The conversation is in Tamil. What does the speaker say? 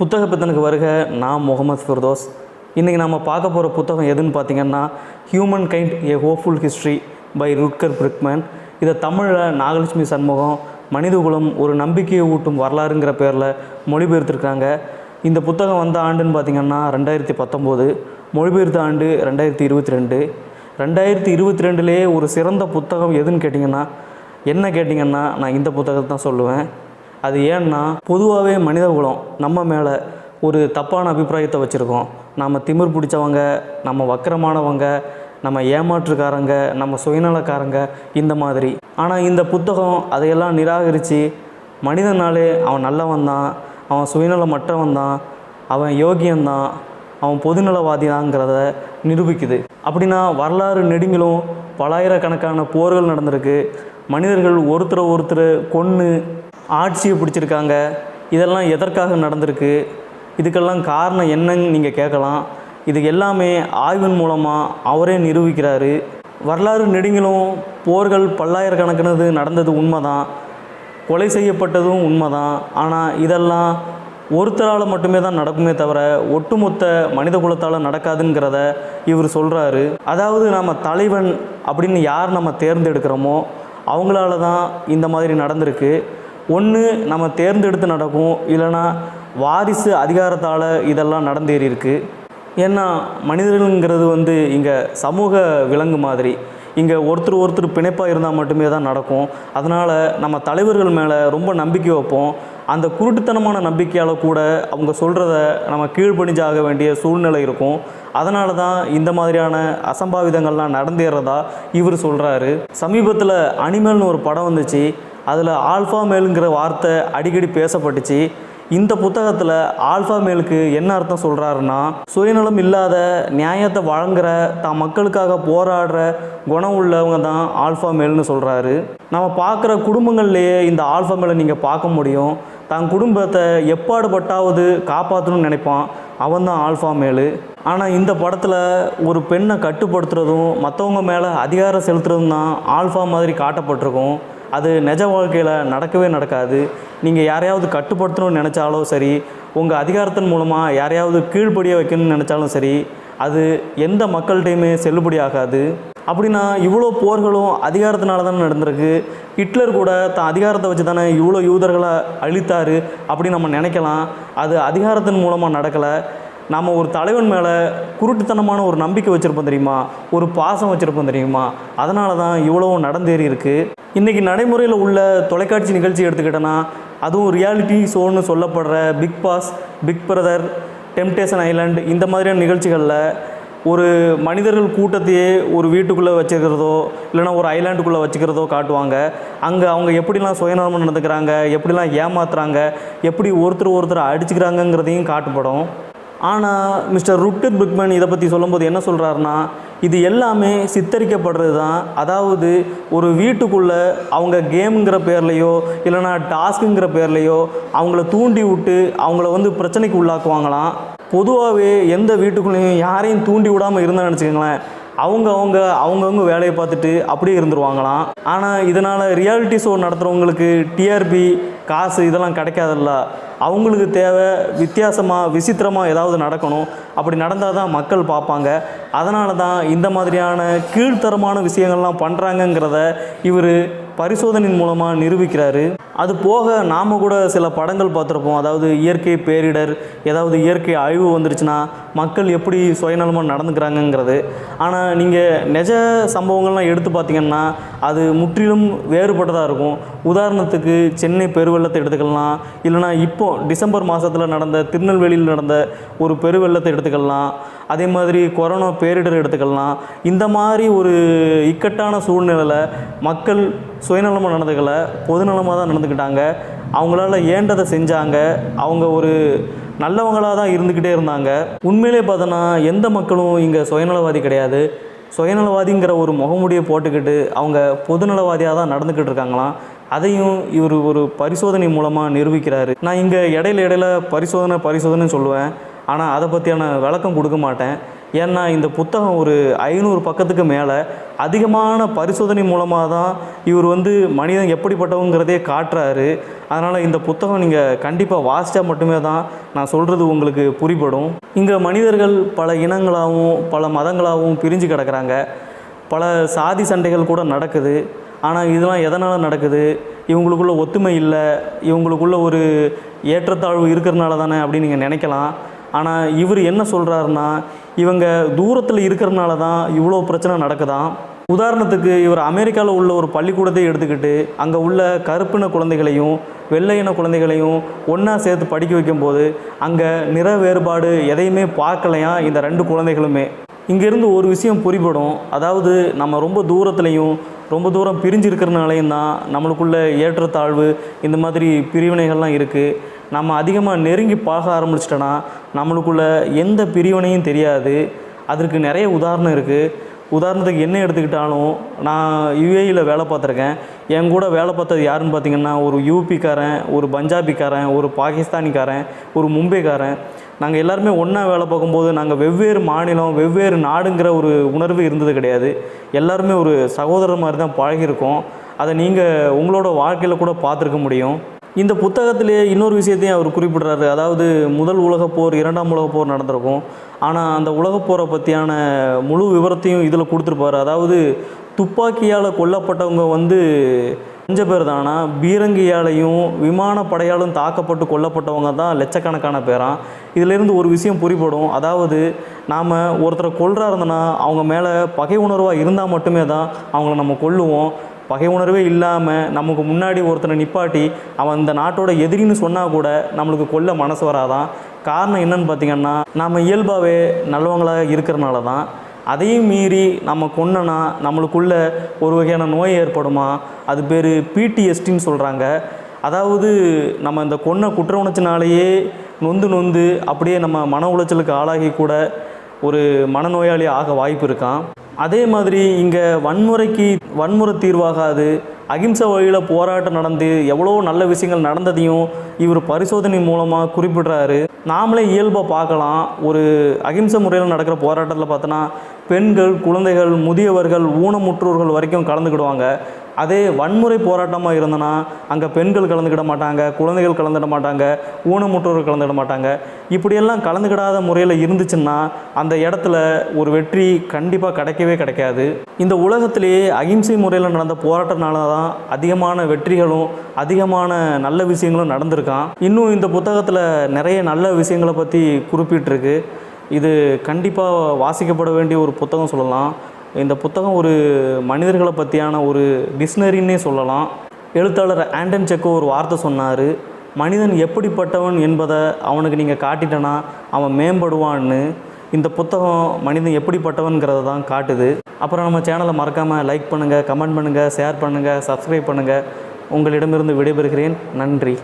புத்தக பித்தனுக்கு வருக. நான் முகமது ஃபிர்தோஸ். இன்றைக்கி நம்ம பார்க்க போகிற புத்தகம் எதுன்னு பார்த்தீங்கன்னா humankind a hopeful history by Rutger Bregman இதை தமிழில் நாகலட்சுமி சண்முகம் மனிதகுலம் ஒரு நம்பிக்கையை ஊட்டும் வரலாறுங்கிற பேரில் மொழிபெயர்த்திருக்காங்க. இந்த புத்தகம் வந்த ஆண்டுன்னு பார்த்தீங்கன்னா ரெண்டாயிரத்தி பத்தொம்போது. மொழிபெயர்த்த ஆண்டு ரெண்டாயிரத்தி இருபத்தி ரெண்டு. ரெண்டாயிரத்தி இருபத்தி ரெண்டுலேயே ஒரு சிறந்த புத்தகம் எதுன்னு கேட்டிங்கன்னா என்ன கேட்டிங்கன்னா நான் இந்த புத்தகத்தை தான் சொல்லுவேன். அது ஏன்னா பொதுவாகவே மனித குலம் நம்ம மேலே ஒரு தப்பான அபிப்பிராயத்தை வச்சுருக்கோம். நம்ம திமிர் பிடிச்சவங்க நம்ம வக்கரமானவங்க நம்ம ஏமாற்றுக்காரங்க நம்ம சுயநலக்காரங்க இந்த மாதிரி. ஆனால் இந்த புத்தகம் அதையெல்லாம் நிராகரித்து மனிதனாலே அவன் நல்லவன் தான் அவன் சுயநலமற்றவன் தான் அவன் யோகியன்தான் அவன் பொதுநலவாதி தாங்கிறத நிரூபிக்குது. அப்படின்னா வரலாறு நெடுங்கிலும் பலாயிரக்கணக்கான போர்கள் நடந்திருக்கு. மனிதர்கள் ஒருத்தரை ஒருத்தர் கொன்று ஆட்சியை பிடிச்சிருக்காங்க. இதெல்லாம் எதற்காக நடந்திருக்கு? இதுக்கெல்லாம் காரணம் என்னன்னு நீங்கள் கேட்கலாம். இது எல்லாமே ஆய்வின் மூலமாக அவரே நிரூபிக்கிறாரு. வரலாறு நெடுங்கிலும் போர்கள் பல்லாயிரக்கணக்கினது நடந்தது உண்மைதான். கொலை செய்யப்பட்டதும் உண்மைதான். ஆனால் இதெல்லாம் ஒருத்தரால் மட்டுமே தான் நடக்குமே தவிர ஒட்டுமொத்த மனித குலத்தால் நடக்காதுங்கிறத இவர் சொல்கிறாரு அதாவது நம்ம தலைவன் அப்படின்னு யார் நம்ம தேர்ந்தெடுக்கிறோமோ அவங்களால தான் இந்த மாதிரி நடந்திருக்கு. ஒன்று நம்ம தேர்ந்தெடுத்து நடக்கும் இல்லைன்னா வாரிசு அதிகாரத்தால் இதெல்லாம் நடந்தேறி இருக்குது ஏன்னா மனிதர்கள்ங்கிறது வந்து இங்கே சமூக விலங்கு மாதிரி. இங்கே ஒருத்தர் ஒருத்தர் பிணைப்பாக இருந்தால் மட்டுமே தான் நடக்கும். அதனால் நம்ம தலைவர்கள் மேலே ரொம்ப நம்பிக்கை வைப்போம். அந்த குருட்டுத்தனமான நம்பிக்கையால் கூட அவங்க சொல்கிறத நம்ம கீழ்ப்பணிஞ்சாக வேண்டிய சூழ்நிலை இருக்கும். அதனால தான் இந்த மாதிரியான அசம்பாவிதங்கள்லாம் நடந்தேறதா இவர் சொல்கிறாரு சமீபத்தில் அனிமல்னு ஒரு படம் வந்துச்சு. அதில் ஆல்ஃபா மேலுங்கிற வார்த்தை அடிக்கடி பேசப்பட்டுச்சு. இந்த புத்தகத்தில் ஆல்ஃபா மேலுக்கு என்ன அர்த்தம் சொல்கிறாருன்னா சுயநலம் இல்லாத நியாயத்தை வழங்குற தான் மக்களுக்காக போராடுற குணம் உள்ளவங்க தான் ஆல்ஃபா மேல்னு சொல்கிறாரு நம்ம பார்க்குற குடும்பங்கள்லேயே இந்த ஆல்ஃபா மேலை நீங்கள் பார்க்க முடியும். தன் குடும்பத்தை எப்பாடுபட்டாவது காப்பாற்றணும்னு நினைப்பான். அவன் தான் ஆல்ஃபா மேலு. ஆனால் இந்த படத்தில் ஒரு பெண்ணை கட்டுப்படுத்துறதும் மற்றவங்க மேலே அதிகாரம் செலுத்துறதும் தான் ஆல்ஃபா மாதிரி காட்டப்பட்டிருக்கும். அது நிஜ வாழ்க்கையில் நடக்கவே நடக்காது. நீங்கள் யாரையாவது கட்டுப்படுத்தணும்னு நினச்சாலும் சரி உங்கள் அதிகாரத்தின் மூலமாக யாரையாவது கீழ்ப்படிய வைக்கணும்னு நினச்சாலும் சரி அது எந்த மக்கள்கிட்டையுமே செல்லுபடி ஆகாது. அப்படின்னா இவ்வளோ போர்களும் அதிகாரத்தினால தானே நடந்திருக்கு. ஹிட்லர் கூட தான் அதிகாரத்தை வச்சு தானே இவ்வளோ யூதர்களை அழித்தார் அப்படின்னு நம்ம நினைக்கலாம். அது அதிகாரத்தின் மூலமாக நடக்கலை. நாம் ஒரு தலைவன் மேலே குருட்டுத்தனமான ஒரு நம்பிக்கை வச்சுருப்போம் தெரியுமா? ஒரு பாசம் வச்சுருப்போம் தெரியுமா? அதனால தான் இவ்வளோ நடந்தேறி இருக்குது இன்றைக்கி நடைமுறையில் உள்ள தொலைக்காட்சி நிகழ்ச்சி எடுத்துக்கிட்டோன்னா அதுவும் ரியாலிட்டி ஷோன்னு சொல்லப்படுற Bigg Boss Big Brother Temptation Island இந்த மாதிரியான நிகழ்ச்சிகளில் ஒரு மனிதர்கள் கூட்டத்தையே ஒரு வீட்டுக்குள்ளே வச்சுக்கிறதோ இல்லைனா ஒரு ஐலாண்டுக்குள்ளே வச்சுக்கிறதோ காட்டுவாங்க. அங்கே அவங்க எப்படிலாம் சுயநலமாக நடந்துக்கிறாங்க எப்படிலாம் ஏமாத்துறாங்க எப்படி ஒருத்தர் ஒருத்தர் அடிச்சுக்கிறாங்கங்கிறதையும் காட்டுப்படும். ஆனால் மிஸ்டர் ருட்டர் பிக்மேன் இதை பற்றி சொல்லும்போது என்ன சொல்கிறாருன்னா இது எல்லாமே சித்தரிக்கப்படுறது தான் அதாவது ஒரு வீட்டுக்குள்ளே அவங்க கேமுங்கிற பேர்லேயோ இல்லைனா டாஸ்க்குங்கிற பேர்லேயோ அவங்கள தூண்டி விட்டு அவங்கள வந்து பிரச்சனைக்கு உள்ளாக்குவாங்களாம். பொதுவாகவே எந்த வீட்டுக்குள்ளேயும் யாரையும் தூண்டி விடாமல் இருந்தால் நினச்சிக்கோங்களேன் அவங்க அவங்க அவங்கவுங்க வேலையை பார்த்துட்டு அப்படியே இருந்துருவாங்களாம். ஆனால் இதனால் ரியாலிட்டி ஷோ நடத்துகிறவங்களுக்கு டிஆர்பி காசு இதெல்லாம் கிடைக்காதுல்ல. அவங்களுக்கு தேவை வித்தியாசமாக விசித்திரமாக ஏதாவது நடக்கணும். அப்படி நடந்தால் தான் மக்கள் பார்ப்பாங்க. அதனால தான் இந்த மாதிரியான கீழ்த்தரமான விஷயங்கள்லாம் பண்ணுறாங்கங்கிறத இவர் பரிசோதனையின் மூலமாக நிரூபிக்கிறாரு. அது போக நாம் கூட சில படங்கள் பார்த்துருப்போம். அதாவது இயற்கை பேரிடர் ஏதாவது இயற்கை அழிவு வந்துருச்சுன்னா மக்கள் எப்படி சுயநலமாக நடந்துக்கிறாங்கங்கிறது. ஆனால் நீங்கள் நிஜ சம்பவங்கள்லாம் எடுத்து பார்த்தீங்கன்னா அது முற்றிலும் வேறுபட்டதாக இருக்கும். உதாரணத்துக்கு சென்னை பெருவெள்ளத்தை எடுத்துக்கலாம் இல்லைனா இப்போ டிசம்பர் மாதத்தில் நடந்த திருநெல்வேலியில் நடந்த ஒரு பெருவெள்ளத்தை எடுத்துக்கலாம் அதே மாதிரி கொரோனா பேரிடர் எடுத்துக்கலாம். இந்த மாதிரி ஒரு இக்கட்டான சூழ்நிலையில் மக்கள் சுயநலமாக நடந்துக்கல பொதுநலமாக தான் நடந்துக்கிட்டாங்க. அவங்களால ஏண்டதை செஞ்சாங்க அவங்க ஒரு நல்லவங்களாக தான் இருந்துக்கிட்டே இருந்தாங்க. உண்மையிலே பார்த்தோன்னா எந்த மக்களும் இங்கே சுயநலவாதி கிடையாது. சுயநலவாதிங்கிற ஒரு முகமுடியை போட்டுக்கிட்டு அவங்க பொதுநலவாதியாக தான் நடந்துக்கிட்டு இருக்காங்களாம். அதையும் இவர் ஒரு பரிசோதனை மூலமாக நிரூபிக்கிறாரு. நான் இங்கே இடையில இடையில பரிசோதனை பரிசோதனை சொல்லுவேன். ஆனால் அதை பற்றியான விளக்கம் கொடுக்க மாட்டேன். ஏன்னா இந்த புத்தகம் ஒரு ஐநூறு பக்கத்துக்கு மேலே. அதிகமான பரிசோதனை மூலமாக தான் இவர் வந்து மனிதன் எப்படிப்பட்டவங்கிறதே காட்டுறாரு. அதனால் இந்த புத்தகம் நீங்கள் கண்டிப்பாக வாசித்தா மட்டுமே தான் நான் சொல்கிறது உங்களுக்கு புரிபடும். இங்கே மனிதர்கள் பல இனங்களாகவும் பல மதங்களாகவும் பிரிஞ்சு கிடக்கிறாங்க. பல சாதி சண்டைகள் கூட நடக்குது. ஆனால் இதெல்லாம் எதனால் நடக்குது? இவங்களுக்குள்ள ஒத்துமை இல்லை. இவங்களுக்குள்ள ஒரு ஏற்றத்தாழ்வு இருக்கிறனால தானே அப்படின்னு நீங்கள் நினைக்கலாம். ஆனால் இவர் என்ன சொல்கிறாருன்னா இவங்க தூரத்தில் இருக்கிறனால தான் இவ்வளோ பிரச்சனை நடக்குதாம் உதாரணத்துக்கு இவர் அமெரிக்காவில் உள்ள ஒரு பள்ளிக்கூடத்தை எடுத்துக்கிட்டு அங்கே உள்ள கருப்பின குழந்தைகளையும் வெள்ளையின குழந்தைகளையும் ஒன்றா சேர்த்து படிக்க வைக்கும்போது அங்கே நிற வேறுபாடு எதையுமே பார்க்கலையா இந்த ரெண்டு குழந்தைகளுமே? இங்கேருந்து ஒரு விஷயம் புரிபடும். அதாவது நம்ம ரொம்ப தூரத்துலையும் ரொம்ப தூரம் பிரிஞ்சு இருக்கிறனாலையும் தான் நம்மளுக்குள்ள ஏற்றத்தாழ்வு இந்த மாதிரி பிரிவினைகள்லாம் இருக்குது நம்ம அதிகமாக நெருங்கி பார்க்க ஆரம்பிச்சிட்டோன்னா நம்மளுக்குள்ள எந்த பிரிவினையும் தெரியாது. அதற்கு நிறைய உதாரணம் இருக்குது உதாரணத்துக்கு என்ன எடுத்துக்கிட்டாலும் நான் யுஏயில் வேலை பார்த்துருக்கேன். என் கூட வேலை பார்த்தது யாருன்னு பார்த்தீங்கன்னா ஒரு யூபிக்காரன் ஒரு பஞ்சாபிக்காரன் ஒரு பாகிஸ்தானிக்காரன் ஒரு மும்பைக்காரன் நாங்கள் எல்லாருமே ஒன்றா வேலை பார்க்கும்போது நாங்கள் வெவ்வேறு மாநிலம் வெவ்வேறு நாடுங்கிற ஒரு உணர்வு இருந்தது கிடையாது. எல்லாருமே ஒரு சகோதரர் மாதிரி தான் பழகியிருக்கோம். அதை நீங்கள் உங்களோட வாழ்க்கையில் கூட பார்த்துருக்க முடியும். இந்த புத்தகத்திலே இன்னொரு விஷயத்தையும் அவர் குறிப்பிடுறாரு. அதாவது முதல் உலகப் போர் இரண்டாம் உலகப் போர் நடந்திருக்கும். ஆனால் அந்த உலகப் போரை பற்றியான முழு விவரத்தையும் இதில் கொடுத்துருப்பார். அதாவது துப்பாக்கியால் கொல்லப்பட்டவங்க வந்து கொஞ்சம் பேர் தானா. பீரங்கியாலையும் விமானப்படையாலும் தாக்கப்பட்டு கொல்லப்பட்டவங்க தான் லட்சக்கணக்கான பேராம் இதிலிருந்து ஒரு விஷயம் புரிபடும். அதாவது நாம் ஒருத்தரை கொல்றா இருந்தனா அவங்க மேலே பகை உணர்வாக இருந்தால் மட்டுமே தான் அவங்கள நம்ம கொல்லுவோம். பகை உணர்வே இல்லாமல் நமக்கு முன்னாடி ஒருத்தனை நிப்பாட்டி அவன் இந்த நாட்டோட எதிரின்னு சொன்னால் கூட நம்மளுக்கு கொல்ல மனசு வராதான். காரணம் என்னன்னு பார்த்தீங்கன்னா நம்ம இயல்பாகவே நல்லவங்களாக இருக்கிறனால தான் அதையும் மீறி நம்ம கொன்னனா நம்மளுக்குள்ள ஒரு வகையான நோய் ஏற்படுமா? அது பேர் பிடிஎஸ்டின்னு சொல்கிறாங்க அதாவது நம்ம இந்த கொன்ன குற்ற உணர்ச்சினாலேயே நொந்து நொந்து அப்படியே நம்ம மன உளைச்சலுக்கு ஆளாகி கூட ஒரு மனநோயாளி ஆக வாய்ப்பு இருக்கான் அதே மாதிரி இங்கே வன்முறைக்கு வன்முறை தீர்வாகாது அகிம்சை வழியில் போராட்டம் நடந்து எவ்வளோ நல்ல விஷயங்கள் நடந்ததையும் இவர் பரிசோதனை மூலமாக குறிப்பிடுறாரு. நாமளே இயல்பாக பார்க்கலாம். ஒரு அகிம்சை முறையில் நடக்கிற போராட்டத்தில் பார்த்தோன்னா பெண்கள் குழந்தைகள் முதியவர்கள் ஊனமுற்றோர்கள் வரைக்கும் கலந்துக்கிடுவாங்க. அதே வன்முறை போராட்டமாக இருந்தனா அங்கே பெண்கள் கலந்துக்கிட மாட்டாங்க குழந்தைகள் கலந்துட மாட்டாங்க ஊனமுற்றோர்கள் கலந்துட மாட்டாங்க. இப்படியெல்லாம் கலந்துக்கிடாத முறையில் இருந்துச்சுன்னா அந்த இடத்துல ஒரு வெற்றி கண்டிப்பாக கிடைக்கவே கிடைக்காது. இந்த உலகத்திலேயே அகிம்சை முறையில் நடந்த போராட்டனால தான் அதிகமான வெற்றிகளும் அதிகமான நல்ல விஷயங்களும் நடந்திருக்கான். இன்னும் இந்த புத்தகத்தில் நிறைய நல்ல விஷயங்களை பற்றி குறிப்பிட்டிருக்கு. இது கண்டிப்பாக வாசிக்கப்பட வேண்டிய ஒரு புத்தகம் சொல்லலாம். இந்த புத்தகம் ஒரு மனிதர்களை பற்றியான ஒரு டிக்ஷனரின்னே சொல்லலாம். எழுத்தாளர் ஆண்டன் செக்கோ ஒரு வார்த்தை சொன்னார் மனிதன் எப்படிப்பட்டவன் என்பதை அவனுக்கு நீங்கள் காட்டிட்டனா அவன் மேம்படுவான்னு. இந்த புத்தகம் மனிதன் எப்படிப்பட்டவன்கிறத தான் காட்டுது. அப்புறம் நம்ம சேனலை மறக்காமல் லைக் பண்ணுங்கள் கமெண்ட் பண்ணுங்கள் ஷேர் பண்ணுங்கள் சப்ஸ்கிரைப் பண்ணுங்கள் உங்களிடமிருந்து விடைபெறுகிறேன். நன்றி.